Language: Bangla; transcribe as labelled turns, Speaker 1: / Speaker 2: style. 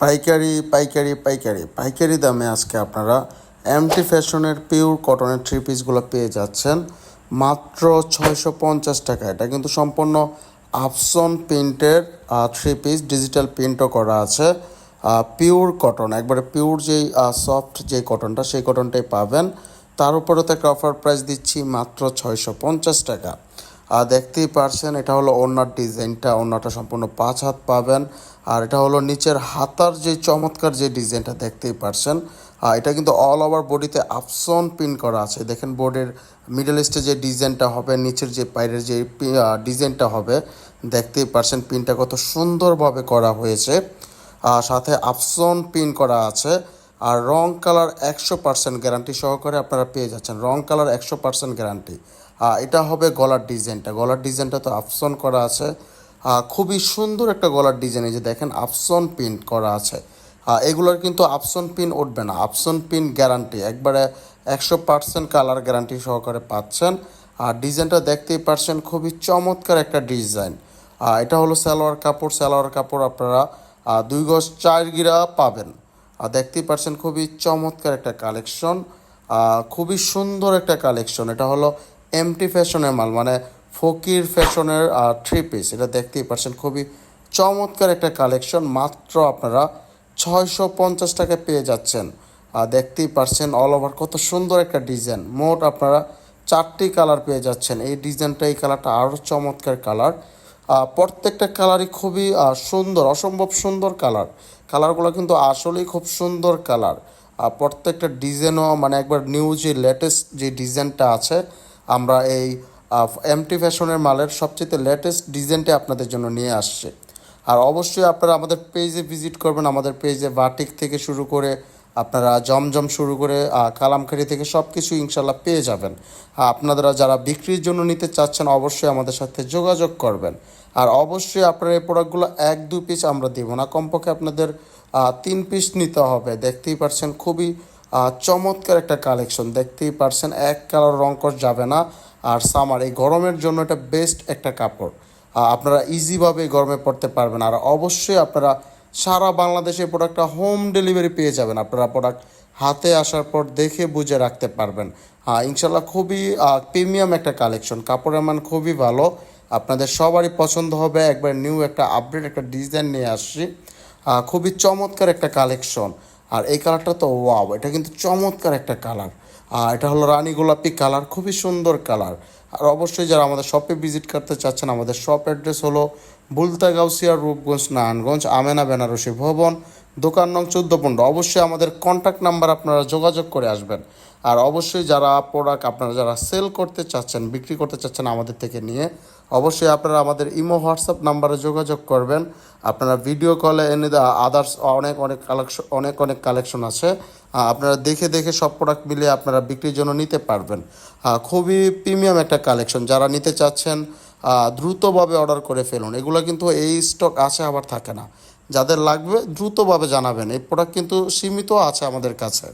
Speaker 1: পাইকারি পাইকারি পাইকারি। পাইকারি দামে আজকে আপনারা এমটি ফ্যাশনের পিওর কটনের থ্রি পিসগুলো পেয়ে যাচ্ছেন। মাত্র ছয়শো পঞ্চাশ টাকা। এটা কিন্তু সম্পূর্ণ আফসন প্রিন্টের থ্রি পিস ডিজিটাল প্রিন্টও করা আছে। পিওর কটন একবারে পিওর যেই সফট যে কটনটা সেই কটনটাই পাবেন। তার উপরে তো একটা অফার প্রাইস দিচ্ছি মাত্র ছয়শো পঞ্চাশ টাকা। আর দেখতেই পারছেন, এটা হলো ওনার ডিজাইনটা। ওনাটা সম্পূর্ণ পাঁচ হাত পাবেন। আর এটা হলো নিচের হাতার যে চমৎকার যে ডিজাইনটা দেখতেই পারছেন। আর এটা কিন্তু অল ওভার বডিতে আপসন পিন করা আছে। দেখেন বোর্ডের মিডল ইস্টে যে ডিজাইনটা হবে, নিচের যে পায়ের যে ডিজাইনটা হবে, দেখতেই পারছেন পিনটা কত সুন্দরভাবে করা হয়েছে। আর সাথে আপসন পিন করা আছে। আর রং কালার একশো পার্সেন্ট গ্যারান্টি সহকারে আপনারা পেয়ে যাচ্ছেন। রং কালার একশো পার্সেন্ট গ্যারান্টি এটা হবে গলার ডিজাইনটা। গলার ডিজাইনটা তো আপসন করা আছে। খুবই সুন্দর একটা গলার ডিজাইন এই যে দেখেন আপসন প্রিন্ট করা আছে। এগুলোর কিন্তু আপসন পিন উঠবে না। আপসন পিন গ্যারান্টি। একবারে একশো পার্সেন্ট কালার গ্যারান্টি সহকারে পাচ্ছেন। আর ডিজাইনটা দেখতেই পারছেন, খুবই চমৎকার একটা ডিজাইন। এটা হলো সালোয়ার কাপড়। সালোয়ার কাপড় আপনারা দুই গজ চার গিরা পাবেন। আর দেখতেই পারছেন, খুবই চমৎকার একটা কালেকশন। খুবই সুন্দর একটা কালেকশন। এটা হলো এমটি ফ্যাশনের মাল মানে ফকির ফ্যাশনের আর থ্রি পিস এটা দেখতেই পারছেন, খুবই চমৎকার একটা কালেকশন মাত্র আপনারা ছয়শো পঞ্চাশ টাকায় পেয়ে যাচ্ছেন। আর দেখতেই পারছেন অল ওভার কত সুন্দর একটা ডিজাইন মোট আপনারা চারটি কালার পেয়ে যাচ্ছেন, এই ডিজাইনটা এই কালারটা আরও চমৎকার কালার প্রত্যেকটা কালারই খুবই সুন্দর, অসম্ভব সুন্দর কালার কালারগুলো কিন্তু আসলেই খুব সুন্দর কালার আর প্রত্যেকটা ডিজাইনও মানে একবার নিউ যে লেটেস্ট যে ডিজাইনটা আছে আমরা এই এমটি ফ্যাশনের মালের সবচেয়ে লেটেস্ট ডিজাইনটা আপনাদের জন্য নিয়ে আসছে। আর অবশ্যই আপনারা আমাদের পেজে ভিজিট করবেন আমাদের পেজে বাটিক থেকে শুরু করে আপনারা জমজম শুরু করে আহ, থেকে সব কিছু ইনশাল্লাহ পেয়ে যাবেন। আপনারা যারা বিক্রির জন্য নিতে চাচ্ছেন অবশ্যই আমাদের সাথে যোগাযোগ করবেন। আর অবশ্যই আপনার এই প্রোডাক্টগুলো এক দু পিস আমরা দিব না। কমপক্ষে আপনাদের তিন পিস নিতে হবে। দেখতেই পারছেন খুবই চমৎকার একটা কালেকশন, দেখতেই পারছেন, এক কালার রং কর যাবে না। আর সামার, এই গরমের জন্য এটা বেস্ট একটা কাপড়। আপনারা ইজিভাবে গরমে পড়তে পারবেন। আর অবশ্যই আপনারা সারা বাংলাদেশে প্রোডাক্টটা হোম ডেলিভারি পেয়ে যাবেন। আপনারা প্রোডাক্ট হাতে আসার পর দেখে বুঝে রাখতে পারবেন। হ্যাঁ ইনশাল্লাহ খুবই প্রিমিয়াম একটা কালেকশন। কাপড়ের মান খুবই ভালো। আপনাদের সবারই পছন্দ হবে। একবার নিউ একটা আপডেট একটা ডিজাইন নিয়ে আসছি। খুবই চমৎকার একটা কালেকশন। আর এই কালারটা তো ওয়াও এটা কিন্তু চমৎকার একটা কালার আর এটা হলো রানী গোলাপি কালার খুবই সুন্দর কালার আর অবশ্যই যারা আমাদের শপে ভিজিট করতে চাচ্ছেন, আমাদের শপ অ্যাড্রেস হলো বুলতা গাউসিয়া রূপগঞ্জ, নারায়ণগঞ্জ, আমেনা বেনারসি ভবন দোকান নং চোদ্দ পনেরো। অবশ্যই আমাদের কন্ট্যাক্ট নাম্বার আপনারা যোগাযোগ করে আসবেন। আর অবশ্যই যারা প্রোডাক্ট আপনারা যারা সেল করতে চাচ্ছেন, বিক্রি করতে চাচ্ছেন আমাদের থেকে নিয়ে, অবশ্যই আপনারা আমাদের ইমো, হোয়াটসঅ্যাপ নাম্বারে যোগাযোগ করবেন। আপনারা ভিডিও কলে এনে দেওয়া আদার্স অনেক অনেক কালেকশন অনেক অনেক কালেকশন আছে। আপনারা দেখে দেখে সব প্রোডাক্ট মিলিয়ে আপনারা বিক্রির জন্য নিতে পারবেন। খুবই প্রিমিয়াম একটা কালেকশন যারা নিতে চাচ্ছেন দ্রুতভাবে অর্ডার করে ফেলুন। এগুলো কিন্তু এই স্টক আছে, আবার থাকে না। যাদের লাগবে দ্রুতভাবে জানাবেন। এই প্রোডাক্ট কিন্তু সীমিত আছে আমাদের কাছে।